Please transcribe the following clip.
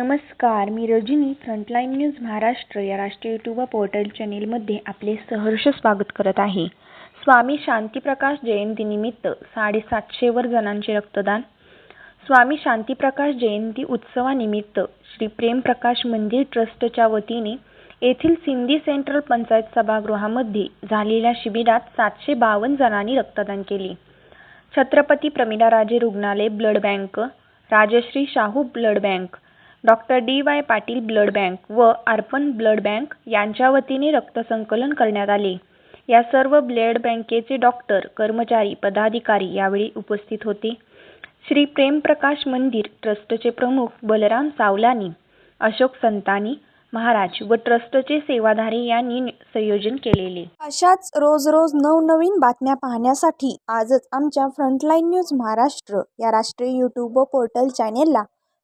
नमस्कार मी Rajani frontline news Maharashtra या राष्ट्रीय युट्यूब पोर्टल चॅनेलमध्ये आपले सहर्ष स्वागत करत आहे. स्वामी शांतीप्रकाश जयंतीनिमित्त साडेसातशेवर जणांचे रक्तदान. स्वामी शांतीप्रकाश जयंती उत्सवानिमित्त श्री प्रेमप्रकाश मंदिर ट्रस्टच्या वतीने येथील सिंधी सेंट्रल पंचायत सभागृहामध्ये झालेल्या शिबिरात सातशे बावन्न जणांनी रक्तदान केले. छत्रपती प्रमिलाराजे रुग्णालय blood bank Rajashri Shahu blood bank doctor D Y Patil blood bank व अर्पण ब्लड बँक यांच्या वतीने रक्तसंकलन करण्यात आले. या सर्व ब्लड बँकेचे डॉक्टर कर्मचारी पदाधिकारी यावेळी उपस्थित होते. श्री प्रेमप्रकाश मंदिर ट्रस्टचे प्रमुख बलराम सावलानी अशोक संतानी महाराज व ट्रस्टचे सेवाधारी यांनी संयोजन केलेले. अशाच रोज रोज नवनवीन बातम्या पाहण्यासाठी आजच आमच्या फ्रंटलाईन न्यूज महाराष्ट्र या राष्ट्रीय यूट्यूब व पोर्टल चॅनेलला